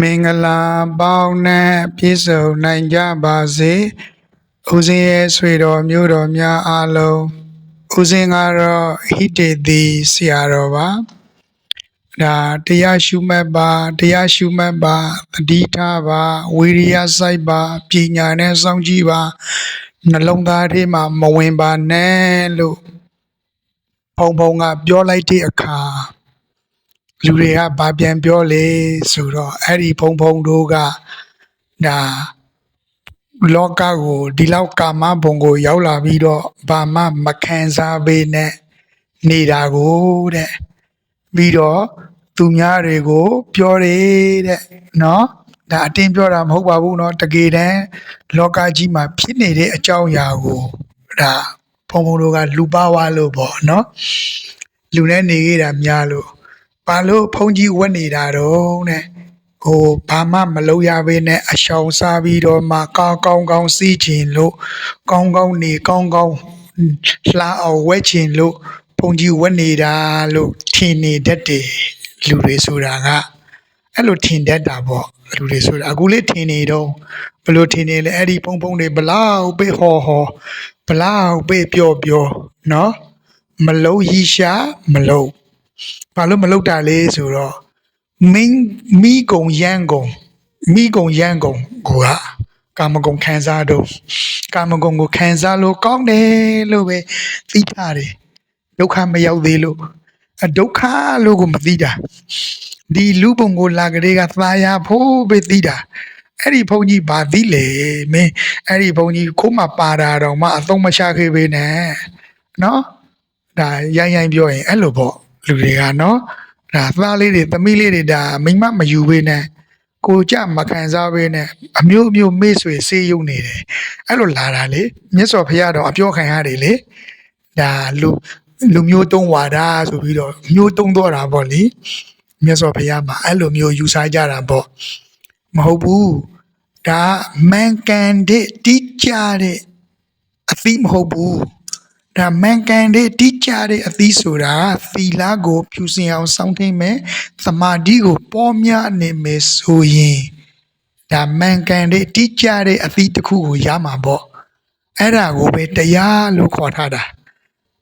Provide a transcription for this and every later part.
မင်္ဂလာပေါင်းနဲ့ပြည့်စုံနိုင်ကြပါစေဦးဇင်းရဲ့ဆွေတော်မျိုးတော်များအားလုံးဦးဇင်းကတော့ဟိတေတိဆရာတော်ပါဒါတရားရှုမှတ်ပါတရားရှုမှတ်ပါတတိထားပါဝိရိယစိုက်ပါပညာနဲ့စောင့်ကြည့်ပါနှလုံးသားထဲမှာမဝင်ပါနဲ့လို့ဘုံဘုံကပြောလိုက်တဲ့အခါ လူတွေကဘာပြန်ပြောလဲဆိုတော့အဲ့ဒီဖုံဖုံတို့ကဒါလောကကိုဒီလောက်ကာမဘုံကို ရောက်လာပြီးတော့ဘာမှမခံစားပေးနဲ့နေတာကိုတဲ့ပြီးတော့သူများတွေကို ပြောတယ်တဲ့နော်ဒါအတင်းပြောတာမဟုတ်ပါဘူးเนาะတကယ်တမ်းလောကကြီးမှာဖြစ်နေတဲ့အကြောင်းအရာကိုဒါဖုံဖုံတို့ကလူပါဝါလို့ပေါ့เนาะလူနဲ့နေခဲ့တာများလို့ ဘာလို့ဖုန်ကြီးဝတ်နေတာတော့တဲ့ဟိုဘာမှမလုပ်ရဘဲနဲ့အရှောင်စားပြီးတော့မှကောင်းကောင်းကောင်းစီးချင်လို့ကောင်းကောင်းနေကောင်းကောင်းလှအောင်ဝဲချင်လို့ဖုန်ကြီးဝတ်နေတာလို့ထင်နေတတ်တယ်လူတွေဆိုတာကအဲ့လိုထင်တတ်တာပေါ့လူတွေဆိုတာအခုလေးထင်နေတော့ဘလို့ထင်နေလဲအဲ့ဒီဖုံဖုံတွေဘလောက်ပဲဟောဟောဘလောက်ပဲပြောပြောနော်မလုံးဟိရှာမလုံး ဘာလို့မလုပ်တာလဲဆိုတော့မင်းမိကုံရန်ကုံမိကုံရန်ကုံကိုကကာမဂုဏ်ခံစားတော့ကာမဂုဏ်ကိုခံစားလို့ကောင်းတယ်လို့ပဲသိထားတယ်ဒုက္ခမရောက်သေးလို့အဒုက္ခလို့ကိုမသိတာဒီလူပုံကိုလာကလေးကသာယာဖို့ပဲသိတာအဲ့ဒီဘုန်းကြီးဘာသိလဲမင်းအဲ့ဒီဘုန်းကြီးခိုးမှပါတာတော့မှအသုံးမချခဲ့ပေနဲ့နော်ဒါရိုင်းရိုင်းပြောရင်အဲ့လိုပေါ့ လူတွေကနော်ဒါသားလေးတွေသမီးလေးတွေဒါမိမမယူပေးနဲ့ကိုကြမခံစားပေးနဲ့အမျိုးမျိုးမေ့ဆွေဆေးယုံနေတယ်အဲ့လိုလာတာလေမြတ်စွာဘုရားတော်အပြောခံရတယ်လေဒါလူလူမျိုးတုံးဝါဒဆိုပြီးတော့မျိုးတုံးတော့တာပေါ့လေမြတ်စွာဘုရားမှာအဲ့လိုမျိုးယူဆကြတာပေါ့မဟုတ်ဘူးဒါမန်ကန်တဲ့တိကျတဲ့အသိမဟုတ်ဘူး ဒါမန်ကန်တဲ့တိကျတဲ့အသီးဆိုတာသီလကို ဖြူစင်အောင်စောင့်ထိန်မယ်သမာဓိကိုပေါ်များနေမယ်ဆိုရင်ဒါမန်ကန်တဲ့တိကျတဲ့အသီးတစ်ခုကိုရမှာပေါ့အဲ့ဒါကိုပဲတရားလို့ခေါ်ထားတာ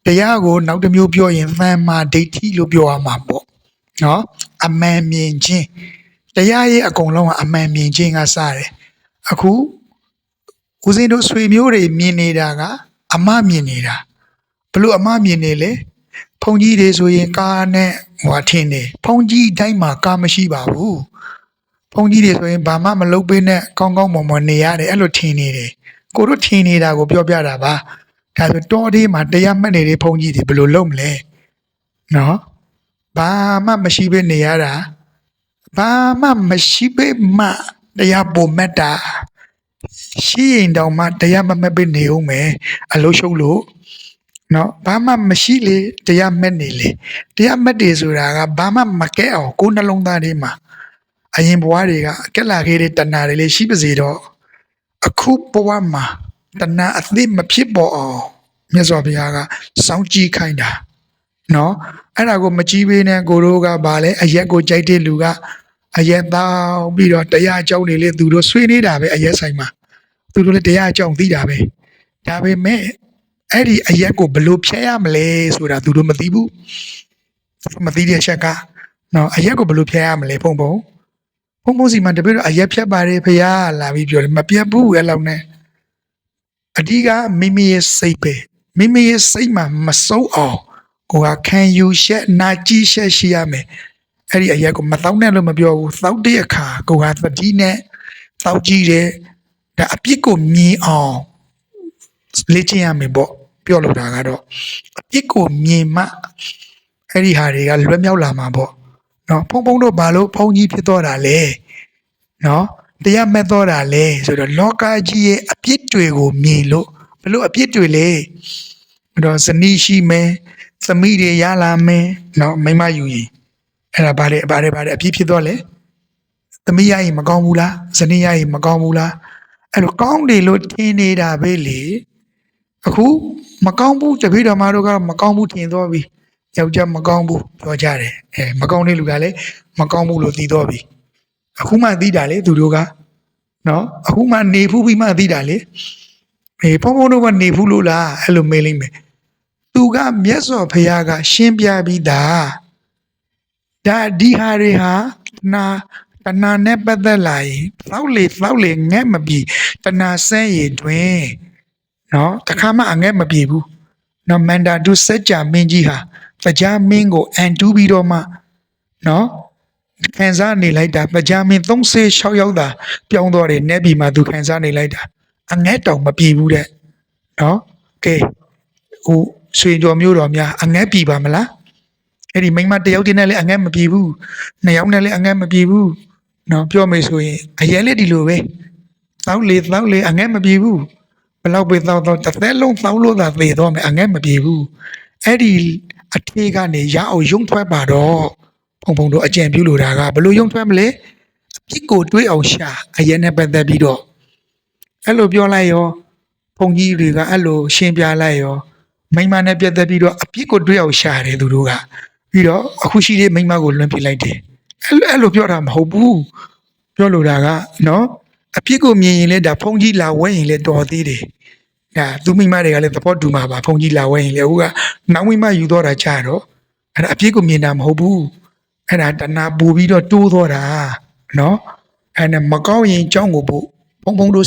တရားကိုနောက်တစ်မျိုးပြောရင်သမ္မာဒိဋ္ဌိလို့ပြောရမှာပေါ့နော်အမှန်မြင်ခြင်းတရားရဲ့အကုန်လုံးကအမှန်မြင်ခြင်းကစတယ်အခုဦးဇင်းတို့ဆွေမျိုးတွေမြင်နေတာကအမမြင်နေတာ ဘလို့အမမြင်နေလေဖုန်ကြီးတွေဆိုရင်ကားနဲ့ဟွာထင်းနေဖုန်ကြီးတိုင်းမှာကားမရှိပါဘူးဖုန်ကြီးတွေဆိုရင်ဘာမှမလုပ်ပေးနဲ့ကောင်းကောင်းမွန်မွန်နေရတယ်အဲ့လိုထင်နေတယ်ကိုတို့ထင်နေတာကိုပြောပြတာပါဒါဆိုတောသေးမှာတရားမှတ်နေတဲ့ဖုန်ကြီးတွေဘယ်လိုလုပ်မလဲနော်ဘာမှမရှိဘဲနေရတာဘာမှမရှိဘဲမှတရားပုံမတ်တာရှိရင်တောင်မှတရားမမှတ်ဘဲနေဦးမယ်အလို့ရှုပ်လို့ နော်ဘာမှမရှိလေတရားမဲ့နေလေတရားမဲ့တယ်ဆိုတာကဘာမှမကဲအောင်ကိုယ်နှလုံးသားထဲမှာအရင်ဘဝတွေကအကက်လာခဲ့တဲ့တဏှာတွေလေးရှိပါစေတော့အခုဘဝမှာတဏှာအသိမဖြစ်ပေါ်အောင်မြတ်စွာဘုရားကစောင့်ကြည့်ခိုင်းတာနော်အဲ့ဒါကိုမကြည့်ပေးနဲ့ကိုတို့ကဗာလဲအရက်ကိုကြိုက်တဲ့လူကအရက်တောင်းပြီးတော့တရားအကြောင်းတွေလေသူတို့ဆွေးနေတာပဲအရက်ဆိုင်မှာသူတို့လည်းတရားအကြောင်းသိတာပဲဒါပေမဲ့ အဲ့ဒီအရက်ကိုဘယ်လို့ဖြတ်ရမလဲဆိုတာသူတို့မသိဘူးမသိတဲ့ချက်ကနော်အရက်ကိုဘယ်လို့ဖြတ်ရမလဲဖုံဖုံဖုံဖုံစီမှာတပည့်တော့အရက်ဖြတ်ပါတယ်ဖရာလာပြီးပြောတယ်မပြတ်ဘူးအဲ့လောက်နဲ့အဓိကမိမိရဲ့စိတ်ပဲမိမိရဲ့စိတ်မှာမစိုးအောင်ကိုကခံယူရှက်နာကြည့်ရှက်ရှိရမယ်အဲ့ဒီအရက်ကိုမတောင်းနဲ့လို့မပြောဘူးတောက်တဲ့အခါကိုကသတိနဲ့တောက်ကြည့်တယ်ဒါအပြစ်ကိုမြင်အောင်လေ့ကျင့်ရမယ်ပေါ့ ပြောလို့တာကတော့အပြစ်ကိုမြင်မှအဲ့ဒီဟာတွေကလွတ်မြောက်လာမှာပေါ့နော်ဖုံဖုံတို့ဘာလို့ဖုံကြီးဖြစ်တော့တာလဲနော်တရားမဲ့တော့တာလဲဆိုတော့လောကကြီးရဲ့အပြစ်တွေကိုမြင်လို့ဘလို့အပြစ်တွေလဲအဲ့တော့ဇနီးရှိမယ်သမီးတွေရလာမယ်နော်မိမယူရင်အဲ့ဒါဘာလဲဘာလဲဘာလဲအပြစ်ဖြစ်တော့လဲသမီးရရင်မကောင်းဘူးလားဇနီးရရင်မကောင်းဘူးလားအဲ့လိုကောင်းတယ်လို့ထင်နေတာပဲလေ အခုမကောင်းဘူးတပည့်တော်မတို့ကမကောင်းဘူးထင်တော့ပြီယောက်ျားမကောင်းဘူးပြောကြတယ်အဲမကောင်းတဲ့လူကလည်းမကောင်းဘူးလို့သိတော့ပြီအခုမှသိတာလေသူတို့ကနော်အခုမှနေဖူးပြီးမှသိတာလေအေးဘုံဘုံတို့ကနေဖူးလို့လားအဲ့လိုမေးလိမ့်မယ်သူကမြတ်စွာဘုရားက ရှင်းပြပြီးသားဒါဒီဟာတွေဟာနာတဏှာနဲ့ပတ်သက်လာရင်သောက်လေသောက်လေငဲ့မပြီတဏှာဆဲရည်တွင် နော်တခါမှအငဲ့မပြေဘူးနော်မန္တာဒုစัจ जा မင်းကြီးဟာတရားမင်းကိုအန်တူးပြီးတော့မှနော်ခံစားနေလိုက်တာပကြမင်း36ရောက်တာပြောင်းသွားတယ်နေပြီမှာသူခံစားနေလိုက်တာအငဲ့တောင်မပြေဘူးတဲ့နော်ကဲဟိုဆွေတော်မျိုးတော်များအငဲ့ပြေပါမလားအဲ့ဒီမိန်းမတစ်ယောက်တည်းနဲ့လည်းအငဲ့မပြေဘူးနှစ်ယောက်နဲ့လည်းအငဲ့မပြေဘူးနော်ပြောမေးဆိုရင်အရင်လေးဒီလိုပဲသောက်လေသောက်လေအငဲ့မပြေဘူး ဘယ်လောက်ပဲသောက်သောက်တစ်သက်လုံးသောက်လို့သာသေတော့မယ်အငဲ့မပြေဘူးအဲ့ဒီအထေးကနေရအောင်ယုံထွက်ပါတော့ဖုံဖုံတို့အကြံပြုလိုတာကဘယ်လို့ယုံထွက်မလဲအပြစ်ကိုတွေးအောင်ရှာအရင်နဲ့ပတ်သက်ပြီးတော့အဲ့လိုပြောလိုက်ရောဘုံကြီးတွေကအဲ့လိုရှင်းပြလိုက်ရောမိန်းမနဲ့ပတ်သက်ပြီးတော့အပြစ်ကိုတွေးအောင်ရှာတယ်သူတို့ကပြီးတော့အခုရှိတဲ့မိန်းမကိုလွှမ်းပြလိုက်တယ်အဲ့လိုအဲ့လိုပြောတာမဟုတ်ဘူးပြောလိုတာကနော် အပြစ်ကိုမြင်ရင်လည်းဒါဖုံကြီးလာဝဲရင်လည်းတော်သေးတယ်ဒါသူမိန်းမတွေကလည်းသဘောတူမှာပါဖုံကြီးလာဝဲရင်လည်းအခုကနောက်မိန်းမယူတော့တာကြတော့အဲ့ဒါအပြစ်ကိုမြင်တာမဟုတ်ဘူးအဲ့ဒါတဏှာပူပြီးတော့တိုးသွားတာနော်အဲ့ဒါမကောင်းရင်ကြောင်းကိုပို့ဘုံဘုံတို့